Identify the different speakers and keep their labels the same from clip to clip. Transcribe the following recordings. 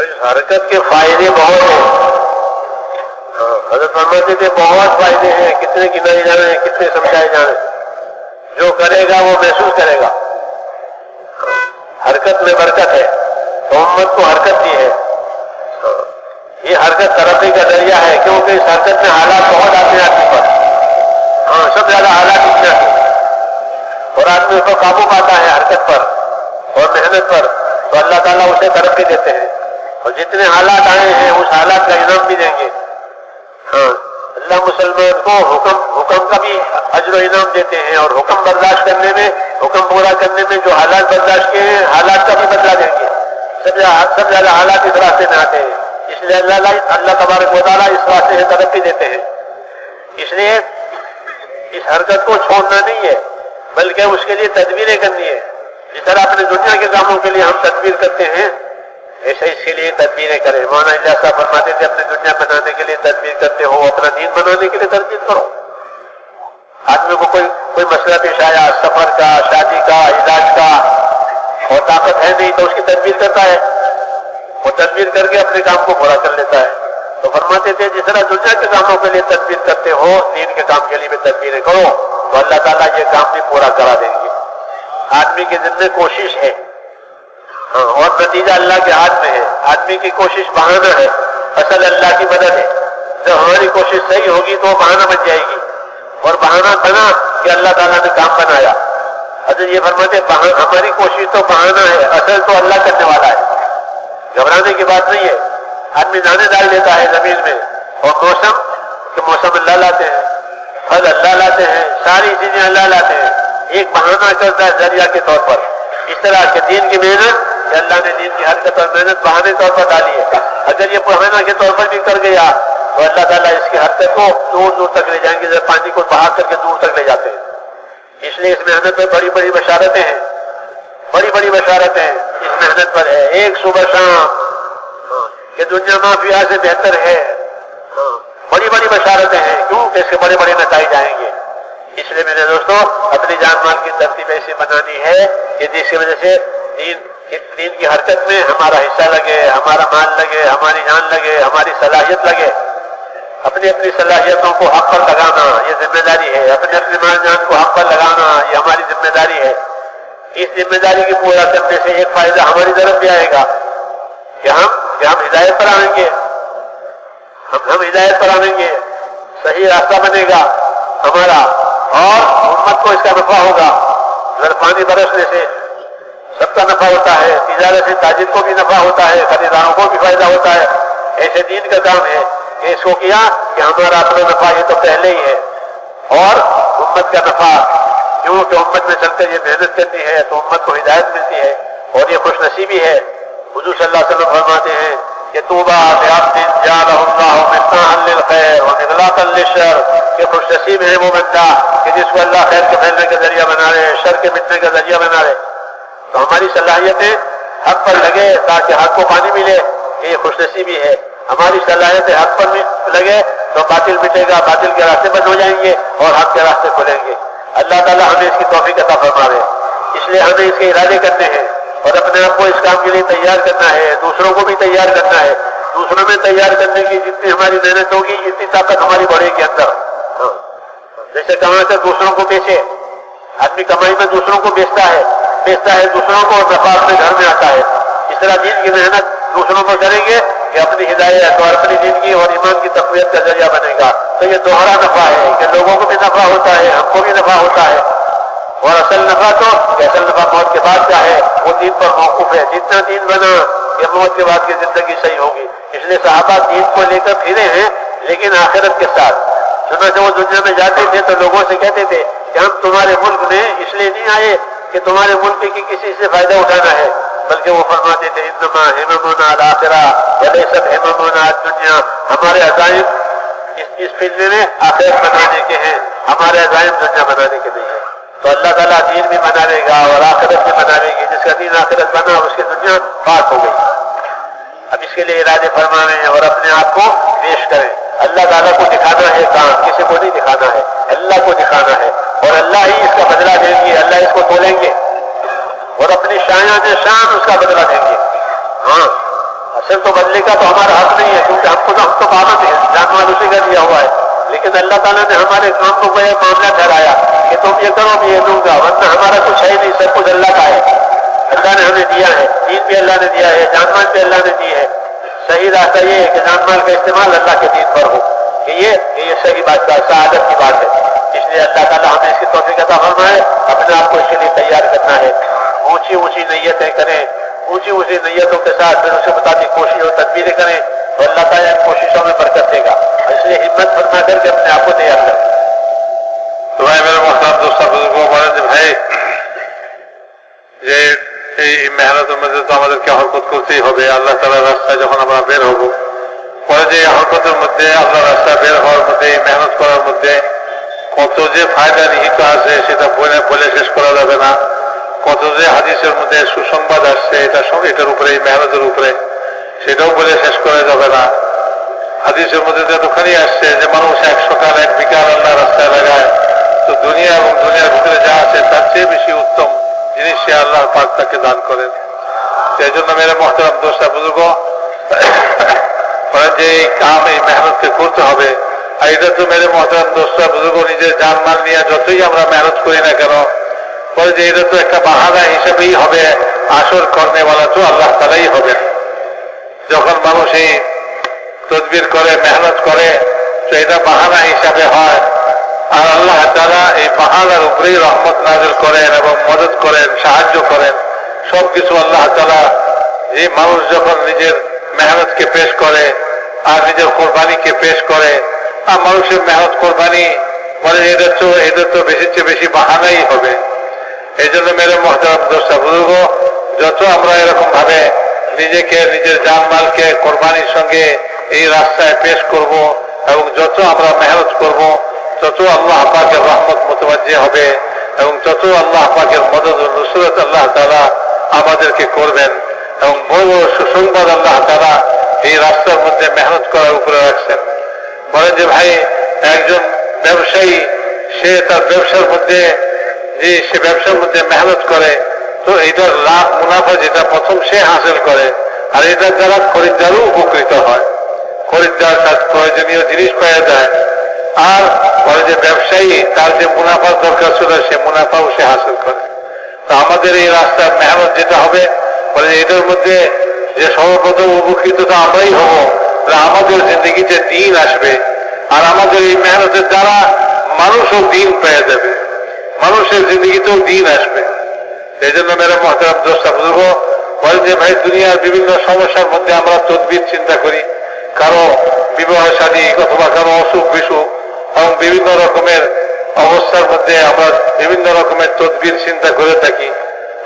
Speaker 1: حرکت کے فائدے بہت ہیں۔ ہاں، حضرت فرماتے جی تھے بہت فائدے ہیں۔ کتنے گنائے جانے ہیں کتنے سمجھائے جانے۔ جو کرے گا، وہ محسوس کرے گا۔ حرکت میں برکت ہے۔ تو امت کو حرکت دی ہے۔ ہاں، یہ حرکت ترقی کا ذریعہ ہے، کیونکہ اس حرکت میں حالات بہت آتے ہیں۔ آدمی پر ہاں سب زیادہ حالات اتنے آتے ہیں۔ اور آدمی کو قابو پاتا ہے حرکت پر اور محنت پر۔ تو اللہ تعالیٰ اسے ترقی دیتے ہیں۔ اور جتنے حالات آئے ہیں، اس حالات کا انعام بھی دیں گے۔ ہاں۔ اللہ مسلمان کو حکم حکم کا بھی اجر و انعام دیتے ہیں اور حکم برداشت کرنے میں، حکم پورا کرنے میں جو حالات برداشت کیے ہیں، حالات کا بھی بدلا دیں گے۔ سب سب زیادہ حالات اس راستے میں آتے ہیں۔ اس لیے اللہ اللہ تبارک و تعالیٰ اس راستے سے ترقی دیتے ہیں۔ اس لیے اس حرکت کو چھوڑنا نہیں ہے، بلکہ اس کے لیے تدبیریں کرنی ہے جس طرح اپنے دنیا کے کاموں کے لیے ہم تدبیر کرتے ہیں ایسے اس کے لیے تدبیریں کریں۔ مولانا جیسا فرماتے تھے اپنی دنیا بنانے کے لیے تدبیر کرتے ہو، اپنا دین بنانے کے لیے تدبیر کرو۔ آدمی کو کوئی کوئی مسئلہ پیش آیا، سفر کا، شادی کا، علاج کا اور طاقت ہے نہیں تو اس کی تدبیر کرتا ہے۔ وہ تدبیر کر کے اپنے کام کو پورا کر لیتا ہے۔ تو فرماتے تھے، جس طرح دنیا کے کاموں کے لیے تدبیر کرتے ہو، دین کے کام کے لیے بھی تدبیریں کرو، تو اللہ تعالیٰ یہ کام بھی پورا کرا دیں گے۔ آدمی کے دل میں کوشش ہے۔ اور نتیجہ اللہ کے ہاتھ میں ہے۔ آدمی کی کوشش بہانا ہے۔ اصل اللہ کی مدد ہے۔ جب ہماری کوشش صحیح ہوگی تو وہ بہانہ بن جائے گی۔ اور بہانہ بنا کہ اللہ تعالیٰ نے کام بنایا۔ اچھا یہ فرماتے ہماری کوشش تو بہانا ہے، اصل تو اللہ کرنے والا ہے۔ گھبرانے کی بات نہیں ہے۔ آدمی دانے ڈال دیتا ہے زمین میں۔ اور موسم، کہ موسم اللہ لاتے ہیں۔ پھل اللہ لاتے ہیں۔ ساری چیزیں اللہ لاتے ہیں۔ ایک بہانہ کرتا ہے ذریعہ کے طور پر۔ اس طرح کے دین کی محنت کہ اللہ نے دین کی حرکت اور محنت بہانے طور پر ڈالی ہے۔ اگر یہ بہانہ کے طور پر بھی کر گیا تو اللہ تعالیٰ اس کی حرکت کو دور دور تک لے جائیں گے جب پانی کو بہا کر کے دور تک لے جاتے ہیں۔ اس لیے اس محنت میں بڑی بڑی بشارتیں ہیں۔ بڑی بڑی بشارتیں اس محنت پر ہے۔ ایک صبح شام کہ دنیا مافیا سے بہتر ہے۔ بڑی بڑی بشارتیں ہیں۔ کیوں؟ کہ اس کے بڑے بڑے نتائج آئیں گے۔ اس لیے میرے دوستوں اپنی جان مال کی ترتیب ایسی بنانی ہے کہ جس کی وجہ سے دین دین کی حرکت میں ہمارا حصہ لگے، ہمارا مال لگے، ہماری جان لگے، ہماری صلاحیت لگے۔ اپنی اپنی صلاحیتوں کو حق پر لگانا، یہ ذمہ داری ہے۔ اپنے اپنے مال جان کو حق پر لگانا، یہ ہماری ذمہ داری ہے۔ اس ذمہ داری کی پورا کرنے سے ایک فائدہ ہماری طرف بھی آئے گا کہ ہم کہ ہم ہدایت پر آئیں گے۔ ہم ہم ہدایت پر آئیں گے۔ صحیح راستہ بنے گا۔ ہمارا اور امت کو اس کا نفع ہوگا۔ اگر پانی برسنے سے سب کا نفع ہوتا ہے، تجارت سے تاجر کو بھی نفع ہوتا ہے، خریداروں کو بھی فائدہ ہوتا ہے۔ ایسے دین کا کام ہے۔ کہ اس کو کیا کہ ہمارا اپنا نفع یہ تو پہلے ہی ہے۔ اور امت کا نفع کیوں کہ امت میں چلتے یہ محنت کرنی ہے تو امت کو ہدایت ملتی ہے اور یہ خوش نصیبی ہے۔ حضور صلی اللہ علیہ وسلم فرماتے ہیں کہ توبہ کہ خوش نصیب ہے وہ بندہ کہ جس کو اللہ خیر کے پھیلنے کا ذریعہ بنا رہے، شر کے مٹنے کا ذریعہ بنا رہے۔ تو ہماری صلاحیتیں حق پر لگے تاکہ حق کو پانی ملے کہ یہ خوش نصیبی ہے۔ ہماری صلاحیتیں حق پر لگے تو باطل مٹے گا، باطل کے راستے بند ہو جائیں گے اور حق کے راستے کھلیں گے۔ اللہ تعالیٰ ہمیں اس کی توفیق عطا فرما رہے اس لیے ہمیں اس کے ارادے کرنے ہیں۔ اور اپنے آپ کو اس کام کے لیے تیار کرنا ہے، دوسروں کو بھی تیار کرنا ہے۔ دوسروں میں تیار کرنے کی جتنی ہماری محنت ہوگی جتنی طاقت ہماری بڑھے گی اندر۔ ہاں۔ جیسے کمائی سے دوسروں کو بیچے آدمی کمائی میں دوسروں کو بیچتا ہے بیچتا ہے دوسروں کو اور نفا اپنے گھر میں آتا ہے۔ اس طرح دین کی محنت دوسروں کو کریں گے کہ اپنی ہدایت اور اپنی زندگی اور ایمان کی تقویت کا ذریعہ بنے گا۔ تو یہ دوہرا نفع ہے کہ لوگوں کو بھی نفع ہوتا ہے، ہم کو بھی نفع ہوتا ہے۔ اور اصل نفع تو اصل نفع موت کے بعد کا ہے؟ وہ دین پر موقف ہے۔ جتنا دین بنا یہ موت کے بعد کی زندگی صحیح ہوگی۔ اس لیے صحابہ دین کو لے کر پھرے ہیں، لیکن آخرت کے ساتھ۔ سنا جب وہ دنیا میں جاتے تھے تو لوگوں سے کہتے تھے کہ ہم تمہارے ملک میں اس لیے نہیں آئے کہ تمہارے ملک کی کسی سے فائدہ اٹھانا ہے، بلکہ وہ فرماتے تھے، انما ہیمونا آخرا بڑے سب ہیمونا دنیا ہمارے عزائم اس اس فلم میں آخر بنانے کے ہیں، ہمارے عزائم دنیا بنانے کے نہیں ہے تو اللہ تعالیٰ دین بھی منانے لے گا اور آخرت بھی منانے لے گی، جس کا دین آخرت بنا، اس کی دنیا پاک ہو گئی۔ اب اس کے لیے ارادے فرمانے اور اپنے آپ کو پیش کریں۔ اللہ تعالیٰ کو دکھانا ہے کام کسی کو نہیں دکھانا ہے۔ اللہ کو دکھانا ہے اور اللہ ہی اس کا بدلہ دیں گے۔ اللہ اس کو تولیں گے اور اپنی شایا شان اس کا بدلہ دیں گے۔ ہاں اصل تو بدلے کا تو ہمارا حق نہیں ہے، کیونکہ ہم کو تو ہم تو پابند ہے جان اسی کا دیا ہوا ہے۔ لیکن اللہ تعالیٰ نے ہمارے کام کو کوئی معاملہ ٹھہرایا۔ کہ تم یہ کرو میں یہ دوں گا۔ ورنہ ہمارا کچھ ہے نہیں، سب کچھ اللہ کا ہے۔ اللہ نے ہمیں دیا ہے۔ دین بھی اللہ نے دیا ہے جان مال بھی اللہ نے دی ہے۔ صحیح راستہ یہ ہے کہ جان مال کا استعمال اللہ کے دین پر ہو۔ کہ یہ کہ یہ صحیح بات کا سعادت کی بات ہے۔ اس لیے اللہ تعالیٰ ہمیں اس کی توفیق عطا فرمائے۔ اپنے آپ کو اس کے لیے تیار
Speaker 2: کرنا ہے۔ اونچی اونچی نیتیں کریں۔ اونچی اونچی نیتوں کے ساتھ پھر اسے بتا مطابق کوشش اور تدبیریں کریں۔ تو اللہ تعالیٰ ان کوششوں میں برکت دے گا۔ اس لیے ہمت فرما کر کے اپنے آپ کو تیار کریں۔ কত যে হাদিসের মধ্যে সুসংবাদ আসছে, এটা এটার উপরে মেহনতের উপরে, সেটাও বলে শেষ করা যাবে না। হাদিসের মধ্যে যতখানি আসছে যে, মানুষ এক সকাল এক বিকাল আল্লাহ রাস্তায় লাগায় তো দুনিয়া এবং দুনিয়ার ভিতরে যা আছে, তার চেয়ে বেশি উত্তম জিনিস সে আল্লাহ পাক তাকে দান করেন। সেই জন্য মেরে মহতারাম দোষটা বুজুর্গ যে এই কাম, এই মেহনতকে করতে হবে, আর এটা তো মেরে মহতারাম দোষটা বুজুর্গ, নিজের জান মাল নিয়ে যতই আমরা মেহনত করি না কেন, বলে যে এটা তো একটা বাহানা হিসেবেই হবে, আসল কর্মেওয়ালা তো আল্লাহ তালাই হবেন। যখন মানুষ এই তদবির করে, মেহনত করে, তো এটা বাহানা হিসাবে হয়। আর আল্লাহ তারা এই পাহাড়ের উপরেই রহমত নাজিল করেন এবং মদত করেন, সাহায্য করেন। সবকিছু আল্লাহ তালা যে মানুষ যখন নিজের মেহনতকে পেশ করে আর নিজের কোরবানিকে পেশ করে, আর মানুষের মেহনত কোরবানি বলে এদের তো এদের তো বেশি চেয়ে বেশি বাহানাই হবে। এই জন্য মেরে মহতারাম দোষটা বুঝব যত আমরা এরকম ভাবে নিজেকে, নিজের জানমালকে কোরবানির সঙ্গে এই রাস্তায় পেশ করব এবং যত আমরা মেহনত করব তত আল্লাহ পাকের রহমত মোতবাজি হবে এবং তত আল্লাহ পাকের মদত নুসরত আল্লাহ তারা আমাদেরকে করবেন এবং বড় সুসংবাদ আল্লাহ তারা এই রাস্তার মধ্যে মেহনত করার উপরে রাখছেন। বলেন যে ভাই, একজন ব্যবসায়ী, সে তার ব্যবসার মধ্যে, যে সে ব্যবসার মধ্যে মেহনত করে, তো এটার লাভ, মুনাফা যেটা প্রথম সে হাসিল করে, আর এটার দ্বারা খরিদ্দারও উপকৃত হয়। খরিদ্দার তার প্রয়োজনীয় জিনিস পাওয়া যায়। আর পরে যে ব্যবসায়ী, তার যে মুনাফার দরকার ছিল, সে মুনাফাও সে হাসিল করে। তো আমাদের এই রাস্তার মেহনত যেটা হবে বলে এটার মধ্যে যে সর্বপ্রথম উপকৃত তো আমরাই হব আমাদের জিন্দগিতে দিন আসবে। আর আমাদের এই মেহনতের দ্বারা মানুষও দিন পেয়ে যাবে, মানুষের জিন্দগিতেও দিন আসবে। এই জন্য মেরে মহতারাম দোষটা বুঝব বলে যে ভাই, দুনিয়ার বিভিন্ন সমস্যার মধ্যে আমরা তদবির চিন্তা করি। কারও বিবাহ সাদী অথবা কারও অসুখ বিসুখ এবং বিভিন্ন রকমের অবস্থার মধ্যে আমরা বিভিন্ন রকমের তদবির চিন্তা করে থাকি।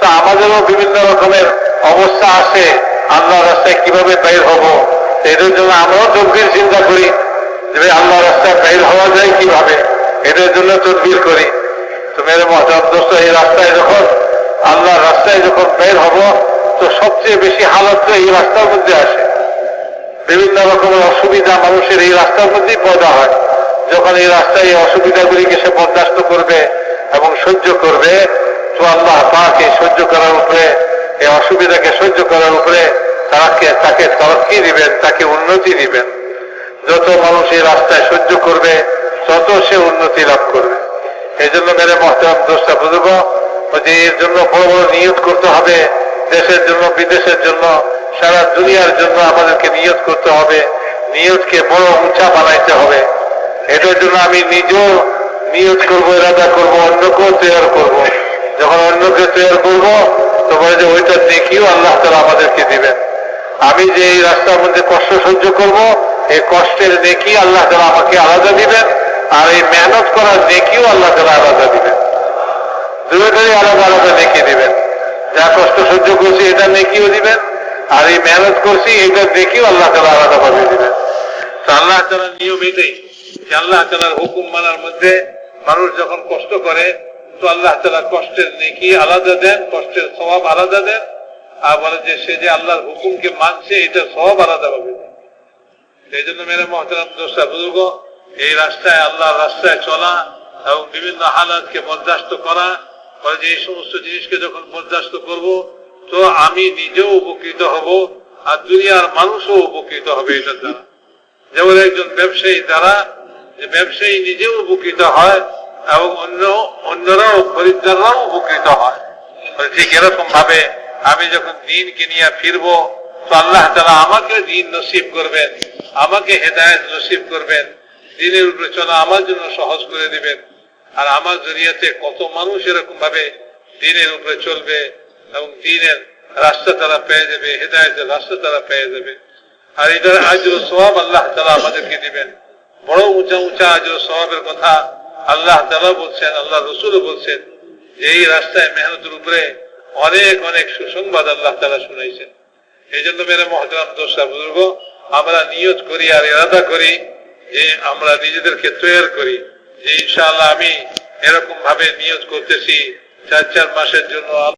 Speaker 2: তো আমাদেরও বিভিন্ন রকমের অবস্থা আছে, আল্লাহ রাস্তায় কীভাবে বের হব এটার জন্য আমরাও তদবির চিন্তা করি, যে আল্লাহ রাস্তায় বের হওয়া যায় কীভাবে এটার জন্য তদবির করি। তো মেরে মহাজাব এই রাস্তায় যখন, আল্লাহ রাস্তায় যখন বের হব, তো সবচেয়ে বেশি হালত এই রাস্তার মধ্যে আসে। বিভিন্ন রকমের অসুবিধা মানুষের এই রাস্তার মধ্যেই পয়দা হয়। যখন এই রাস্তায় এই অসুবিধাগুলিকে সে বরদাস্ত করবে এবং সহ্য করবে, তো আল্লাহ তাকে সহ্য করার উপরে, এই অসুবিধাকে সহ্য করার উপরে তাকে তাকে তরক্কি দিবেন, তাকে উন্নতি দিবেন। যত মানুষ এই রাস্তায় সহ্য করবে, তত সে উন্নতি লাভ করবে। এই জন্য মেরে মহতারাম দোষটা বুঝব যে এর জন্য বড় বড় নিয়োগ করতে হবে, দেশের জন্য, বিদেশের জন্য, সারা দুনিয়ার জন্য আমাদেরকে নিয়োগ করতে হবে নিয়োগকে বড় উঁচা বানাইতে হবে। এটার জন্য আমি নিজেও নিয়োগ করব, এরাদা করব, অন্যকেও তৈরি করব। যখন অন্যকে তৈরি করব তো যে ওইটা দেখিও আল্লাহ তালা আমাদেরকে দিবেন। আমি যে এই রাস্তার মধ্যে কষ্ট সহ্য করব, এই কষ্টের নেকি আল্লাহ তালা আমাকে আলাদা দিবেন, আর এই মেহনত করার নেকিও আল্লাহ তালা আলাদা দিবেন। দুটোই আলাদা আলাদা নেকি দিবেন। যা কষ্ট সহ্য করছি, এটা নেকিও দিবেন, আর এই মেহনত করছি এটা দেখিও আল্লাহ তালা আলাদা ভাবে দিবেন। আল্লাহ তালার নিয়ম এটাই আল্লাহ তালার হুকুম মানার মধ্যে মানুষ যখন কষ্ট করে, তো আল্লাহ তালা কষ্টের নেকি আলাদা দেন, কষ্টের স্বভাব আলাদা দেন, আর বলে যে সে যে আল্লাহর হুকুমকে মানছে এটা স্বভাব আলাদা দেন এই জন্য মেরে মহতারাম দোষা বুজুর্গ, এই রাস্তায়, আল্লাহর রাস্তায় চলা এবং বিভিন্ন হালাতকে বরদাস্ত করা, বলে যে এই সমস্ত জিনিসকে যখন বরদাস্ত করব, তো আমি নিজেও উপকৃত হব, আর দুনিয়ার মানুষও উপকৃত হবে এটার দ্বারা। যেমন একজন ব্যবসায়ী দ্বারা যে ব্যবসায়ী নিজেও উপকৃত হয় এবং অন্য, অন্যরাও খরিদ্দাররাও উপকৃত হয়। ঠিক এরকম ভাবে আমি যখন দিনকে নিয়ে ফিরবো, তো আল্লাহ তালা আমাকে দিন নসিব করবেন, আমাকে হেদায়ত নসিব করবেন। দিনের উপরে আমার জন্য সহজ করে দিবেন। আর আমার জরিয়াতে কত মানুষ এরকম ভাবে দিনের উপরে চলবে এবং দিনের রাস্তা তারা পেয়ে যাবে, হেদায়তের রাস্তা তারা পেয়ে যাবে। আর এটার আজর সব আল্লাহ তালা আমাদেরকে দিবেন। বড় উঁচা উঁচা আজর সবের কথা আল্লাহ তালা বলছেন আল্লাহ রসুল বলছেন যে এই রাস্তায় মেহনতের উপরে অনেক অনেক সুসংবাদ আল্লাহ তালা শুনাইছেন। এই জন্য মেরে মহতরাম দোষা বুজুর্গ, আমরা নিয়ত করি আর ইরাদা করি যে আমরা নিজেদেরকে তৈরি করি। যে ইনশাআল্লাহ আমি এরকম ভাবে নিয়ত করতেছি, চার চার মাসের জন্য